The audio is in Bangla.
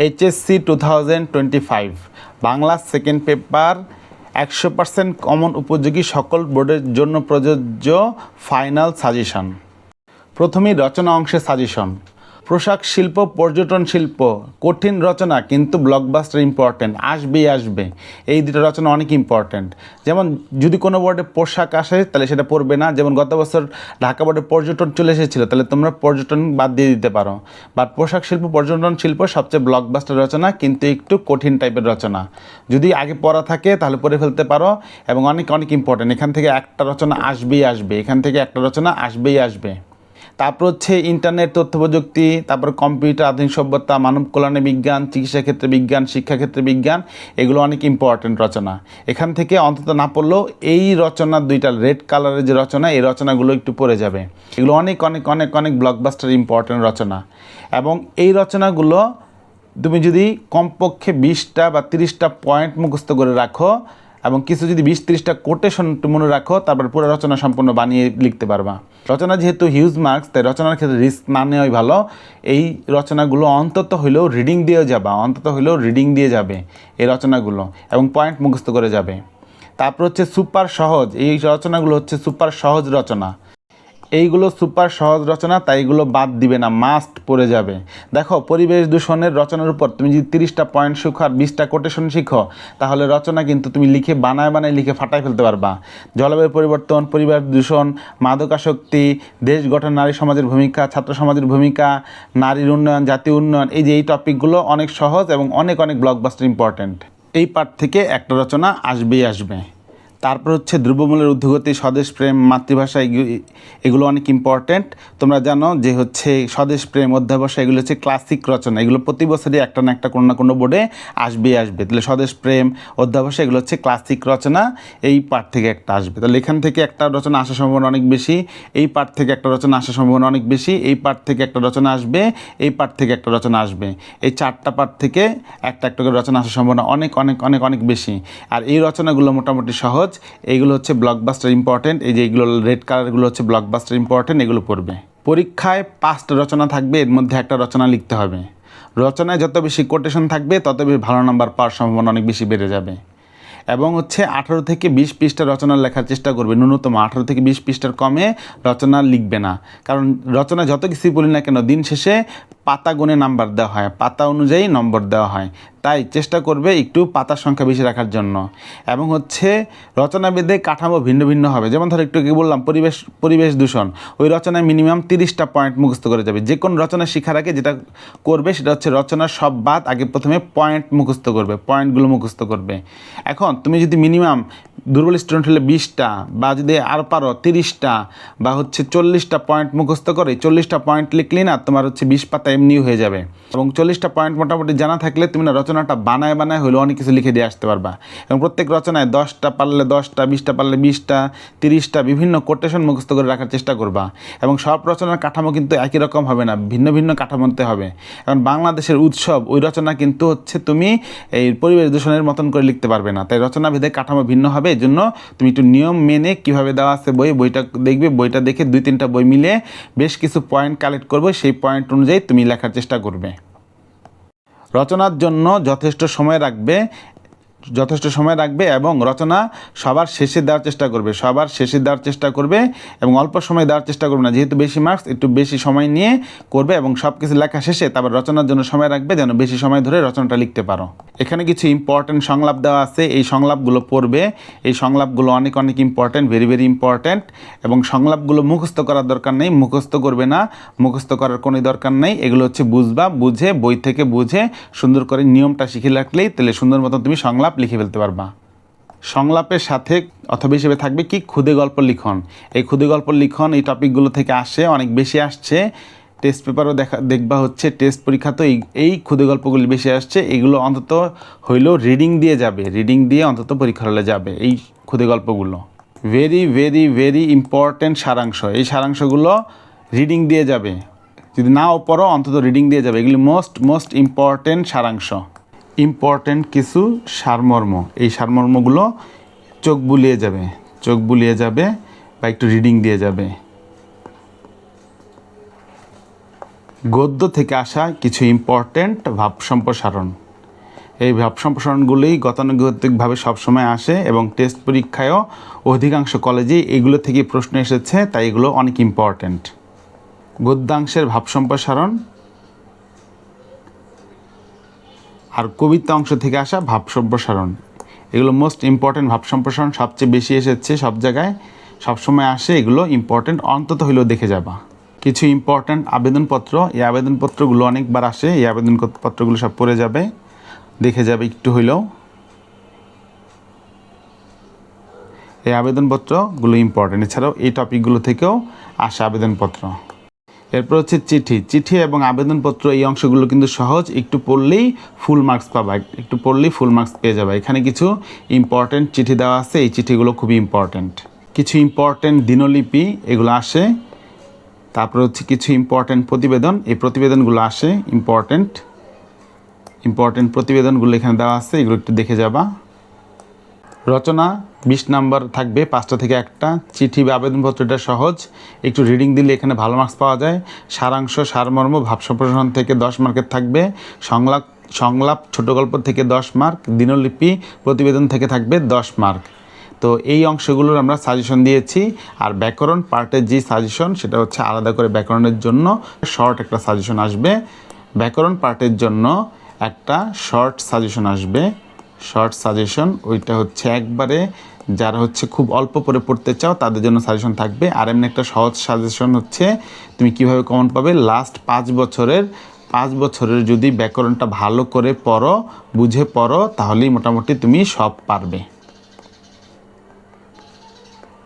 HSC two thousand twenty five Bangla second paper একশো পার্সেন্ট কমন উপযোগী সকল বোর্ডের জন্য প্রযোজ্য ফাইনাল সাজেশন প্রথমেই রচনা অংশে সাজেশন পোশাক শিল্প, পর্যটন শিল্প, কঠিন রচনা কিন্তু ব্লকবাস্টার ইম্পর্ট্যান্ট আসবেই আসবে। এই দুটো রচনা অনেক ইম্পর্ট্যান্ট যেমন যদি কোনো বোর্ডে পোশাক আসে, তাহলে সেটা পড়বে না। যেমন গত বছর ঢাকা বোর্ডে পর্যটন চলে এসেছিল, তাহলে তোমরা পর্যটন বাদ দিয়ে দিতে পারো। বাট পোশাক শিল্প, পর্যটন শিল্প সবচেয়ে ব্লকবাস্টার রচনা, কিন্তু একটু কঠিন টাইপের রচনা। যদি আগে পড়া থাকে, তাহলে পড়ে ফেলতে পারো। এবং অনেক অনেক ইম্পর্ট্যান্ট এখান থেকে একটা রচনা আসবেই আসবে। এখান থেকে একটা রচনা আসবেই আসবে। তারপর হচ্ছে ইন্টারনেট তথ্য প্রযুক্তি তারপর কম্পিউটার আধুনিক সভ্যতা, মানব কল্যাণে বিজ্ঞান, চিকিৎসা ক্ষেত্রে বিজ্ঞান শিক্ষাক্ষেত্রে বিজ্ঞান, এগুলো অনেক ইম্পর্ট্যান্ট রচনা। এখান থেকে অন্তত না পড়লেও এই রচনা দুইটা রেড কালারের যে রচনা, এই রচনাগুলো একটু পড়ে যাবে। এগুলো অনেক অনেক অনেক অনেক ব্লকবাস্টার ইম্পর্ট্যান্ট রচনা। এবং এই রচনাগুলো তুমি যদি কমপক্ষে বিশটা বা তিরিশটা পয়েন্ট মুখস্থ করে রাখো এবং কিছু যদি বিশ ত্রিশটা কোটেশন মনে রাখো, তারপর পুরো রচনা সম্পূর্ণ বানিয়ে লিখতে পারবা। রচনা যেহেতু হিউজ মার্কস তাই রচনার ক্ষেত্রে রিস্ক না নেওয়াই ভালো। এই রচনাগুলো অন্তত হইলেও রিডিং দিয়ে যাবা, অন্তত হইলেও রিডিং দিয়ে যাবে এই রচনাগুলো এবং পয়েন্ট মুখস্থ করে যাবে। তারপর হচ্ছে সুপার সহজ, এই রচনাগুলো হচ্ছে সুপার সহজ রচনা। এইগুলো সুপার সহজ রচনা, তাই এগুলো বাদ দিবে না মাস্ট পড়ে যাবে। দেখো, পরিবেশ দূষণের রচনার উপর তুমি যদি তিরিশটা পয়েন্ট শিখো আর বিশটা কোটেশন শিখো, তাহলে রচনা কিন্তু তুমি লিখে বানায় বানায় লিখে ফাটাই ফেলতে পারবা। জলবায়ু পরিবর্তন, পরিবেশ দূষণ, মাদকাসক্তি, দেশ গঠন, নারী সমাজের ভূমিকা, ছাত্র সমাজের ভূমিকা, নারীর উন্নয়ন জাতীয় উন্নয়ন, এই যে এই টপিকগুলো অনেক সহজ এবং অনেক অনেক ব্লকবাস্টার ইম্পর্ট্যান্ট এই পার্ট থেকে একটা রচনা আসবেই আসবে। তারপর হচ্ছে দ্রব্যমূল্যের ঊর্ধ্বগতি স্বদেশ প্রেম, মাতৃভাষা, এগু- এগুলো অনেক ইম্পর্ট্যান্ট তোমরা জানো যে হচ্ছে স্বদেশ প্রেম, অধ্যাবসা, এগুলো হচ্ছে ক্লাসিক রচনা। এগুলো প্রতি বছরই একটা না একটা কোনো না কোনো বোর্ডে আসবেই আসবে। তাহলে স্বদেশ প্রেম, অধ্যাবসা, এগুলো হচ্ছে ক্লাসিক রচনা। এই পার্ট থেকে একটা আসবে। তাহলে এখান থেকে একটা রচনা আসার সম্ভাবনা অনেক বেশি। এই পার্ট থেকে একটা রচনা আসার সম্ভাবনা অনেক বেশি। এই পার্ট থেকে একটা রচনা আসবে। এই পার্ট থেকে একটা রচনা আসবে। এই চারটা পার্ট থেকে একটা একটা করে রচনা আসার সম্ভাবনা অনেক অনেক অনেক অনেক বেশি। আর এই রচনাগুলো মোটামুটি সহজ। এইগুলো হচ্ছে ব্লকবাস্টার ইম্পর্টেন্ট এই যে এইগুলো রেড কালারগুলো হচ্ছে ব্লকবাস্টার ইম্পর্টেন্ট এগুলো পড়বে। পরীক্ষায় পাঁচটা রচনা থাকবে, এর মধ্যে একটা রচনা লিখতে হবে। রচনায় যত বেশি কোটেশন থাকবে, তত বেশি ভালো নাম্বার পাওয়ার সম্ভাবনা অনেক বেশি বেড়ে যাবে। এবং হচ্ছে আঠারো থেকে বিশ পৃষ্ঠা রচনা লেখার চেষ্টা করবে, ন্যূনতম আঠারো থেকে বিশ পৃষ্ঠার কমে রচনা লিখবে না। কারণ রচনা যত কিছুই বলি না কেন, দিন শেষে পাতা গুণে নাম্বার দেওয়া হয়, পাতা অনুযায়ী নম্বর দেওয়া হয়। তাই চেষ্টা করবে একটু পাতার সংখ্যা বেশি রাখার জন্য। এবং হচ্ছে রচনাবিদে কাঠামো ভিন্ন ভিন্ন হবে। যেমন ধর একটু কি বললাম, পরিবেশ পরিবেশ দূষণ। ওই রচনায় মিনিমাম তিরিশটা পয়েন্ট মুখস্থ করে যাবে। যে কোনো রচনা শেখার আগে যেটা করবে সেটা হচ্ছে রচনার সব বাদ আগে প্রথমে পয়েন্ট মুখস্থ করবে পয়েন্টগুলো মুখস্থ করবে। এখন তুমি যদি মিনিমাম দুর্বল স্টুডেন্ট হলে বিশটা বা যদি আর পারো তিরিশটা বা হচ্ছে চল্লিশটা পয়েন্ট মুখস্থ করে, চল্লিশটা পয়েন্ট লিখলি না তোমার হচ্ছে বিশ পাতা এমনি হয়ে যাবে। এবং চল্লিশটা পয়েন্ট মোটামুটি জানা থাকলে তুমি না রচনাটা বানায় বানায় হলেও অনেক কিছু লিখে দিয়ে আসতে পারবা। এবং প্রত্যেক রচনায় দশটা পারলে দশটা, বিশটা পারলে বিশটা, তিরিশটা বিভিন্ন কোটেশন মুখস্থ করে রাখার চেষ্টা করবা। এবং সব রচনার কাঠামো কিন্তু একই রকম হবে না, ভিন্ন ভিন্ন কাঠামোতে হবে। এখন বাংলাদেশের উৎসব, ওই রচনা কিন্তু হচ্ছে তুমি এই পরিবেশ দূষণের মতন করে লিখতে পারবে না। তাই রচনা ভেদে কাঠামো ভিন্ন হবে এই জন্য তুমি একটু নিয়ম মেনে কীভাবে দেওয়া আছে বই, বইটা দেখবে, বইটা দেখে দুই তিনটা বই মিলে বেশ কিছু পয়েন্ট কালেক্ট করবে, সেই পয়েন্ট অনুযায়ী তুমি লেখার চেষ্টা করবে। রচনার জন্য যথেষ্ট সময় রাখবে যথেষ্ট সময় রাখবে এবং রচনা সবার শেষে দেওয়ার চেষ্টা করবে। সবার শেষে দেওয়ার চেষ্টা করবে এবং অল্প সময় দেওয়ার চেষ্টা করবে না। যেহেতু বেশি মার্কস একটু বেশি সময় নিয়ে করবে এবং সব কিছু লেখা শেষে তারপর রচনার জন্য সময় রাখবে, যেন বেশি সময় ধরে রচনাটা লিখতে পারো। এখানে কিছু ইম্পর্টেন্ট সংলাপ দেওয়া আছে। এই সংলাপগুলো পড়বে। এই সংলাপগুলো অনেক অনেক ইম্পর্টেন্ট ভেরি ভেরি ইম্পর্টেন্ট এবং সংলাপগুলো মুখস্থ করার দরকার নেই। মুখস্থ করবে না। মুখস্থ করার কোনো দরকার নেই। এগুলো হচ্ছে বুঝবা, বুঝে, বই থেকে বুঝে সুন্দর করে নিয়মটা শিখে রাখলেই তাহলে সুন্দর মতো তুমি সংলাপ লিখে ফেলতে পারবা। সংলাপের সাথে অথবা হিসেবে থাকবে কি? ক্ষুদে গল্প লিখন। এই ক্ষুদে গল্প লিখন এই টপিকগুলো থেকে আসে, অনেক বেশি আসছে। টেস্ট পেপারও দেখা, দেখবা হচ্ছে টেস্ট পরীক্ষা তো এই এই ক্ষুদে গল্পগুলি বেশি আসছে। এগুলো অন্তত হইলেও রিডিং দিয়ে যাবে। রিডিং দিয়ে অন্তত পরীক্ষা হলে যাবে এই ক্ষুদে গল্পগুলো। ভেরি ভেরি ভেরি ইম্পর্ট্যান্ট সারাংশ। এই সারাংশগুলো রিডিং দিয়ে যাবে। যদি নাও পড়ো, অন্তত রিডিং দিয়ে যাবে। এগুলি মোস্ট মোস্ট ইম্পর্ট্যান্ট সারাংশ। ইম্পর্ট্যান্ট কিছু সারমর্ম। এই সারমর্মগুলো চোখ বুলিয়ে যাবে। চোখ বুলিয়ে যাবে বা একটু রিডিং দিয়ে যাবে। গদ্য থেকে আসা কিছু ইম্পর্ট্যান্ট ভাব সম্প্রসারণ। এই ভাব সম্প্রসারণগুলি গতানুগতিকভাবে সবসময় আসে এবং টেস্ট পরীক্ষায়ও অধিকাংশ কলেজেই এগুলো থেকে প্রশ্ন এসেছে, তাই এগুলো অনেক ইম্পর্ট্যান্ট গদ্যাংশের ভাব সম্প্রসারণ আর কবিতা অংশ থেকে আসা ভাব সম্প্রসারণ। এগুলো মোস্ট ইম্পর্ট্যান্ট ভাব সম্প্রসারণ, সবচেয়ে বেশি এসেছে সব জায়গায়। সবসময় আসে এগুলো ইম্পর্ট্যান্ট অন্তত হইলেও দেখে যাবা। কিছু ইম্পর্ট্যান্ট আবেদনপত্র, এই আবেদনপত্রগুলো অনেকবার আসে, এই আবেদনপত্রগুলো সব পড়ে যাবে, দেখে যাবে একটু হইলেও। এই আবেদনপত্রগুলো ইম্পর্ট্যান্ট এছাড়াও এই টপিকগুলো থেকেও আসে আবেদনপত্র। এরপর হচ্ছে চিঠি। চিঠি এবং আবেদনপত্র এই অংশগুলো কিন্তু সহজ। একটু পড়লেই ফুল মার্কস পাবা। একটু পড়লেই ফুল মার্কস পেয়ে যাবে। এখানে কিছু ইম্পর্ট্যান্ট চিঠি দেওয়া আছে। এই চিঠিগুলো খুবই ইম্পর্ট্যান্ট কিছু ইম্পর্ট্যান্ট দিনলিপি, এগুলো আসে। তারপর হচ্ছে কিছু ইম্পর্ট্যান্ট প্রতিবেদন। এই প্রতিবেদনগুলো আসে। ইম্পর্ট্যান্ট ইম্পর্ট্যান্ট প্রতিবেদনগুলো এখানে দেওয়া আছে। এগুলো একটু দেখে যাবা। রচনা, বিশ নাম্বার থাকবে, পাঁচটা থেকে একটা। চিঠি বা আবেদনপত্রটা সহজ। একটু রিডিং দিলে এখানে ভালো মার্কস পাওয়া যায়। সারাংশ, সারমর্ম, ভাব সম্প্রসারণ থেকে দশ মার্কের থাকবে। সংলাপ সংলাপ, ছোট গল্প থেকে দশ মার্ক দিনলিপি, প্রতিবেদন থেকে থাকবে দশ মার্ক তো এই অংশগুলোর আমরা সাজেশন দিয়েছি। আর ব্যাকরণ পার্টের যে সাজেশন সেটা হচ্ছে আলাদা করে ব্যাকরণের জন্য শর্ট একটা সাজেশন আসবে। ব্যাকরণ পার্টের জন্য একটা শর্ট সাজেশন আসবে। শর্ট সাজেশন ওইটা হচ্ছে একবারে যারা হচ্ছে খুব অল্প করে পড়তে চাও, তাদের জন্য সাজেশন থাকবে। আর এমনি একটা সহজ সাজেশন হচ্ছে, তুমি কীভাবে কমন পাবে? লাস্ট পাঁচ বছরের পাঁচ বছরের যদি ব্যাকরণটা ভালো করে পড়ো, বুঝে পড়ো, তাহলেই মোটামুটি তুমি সব পারবে।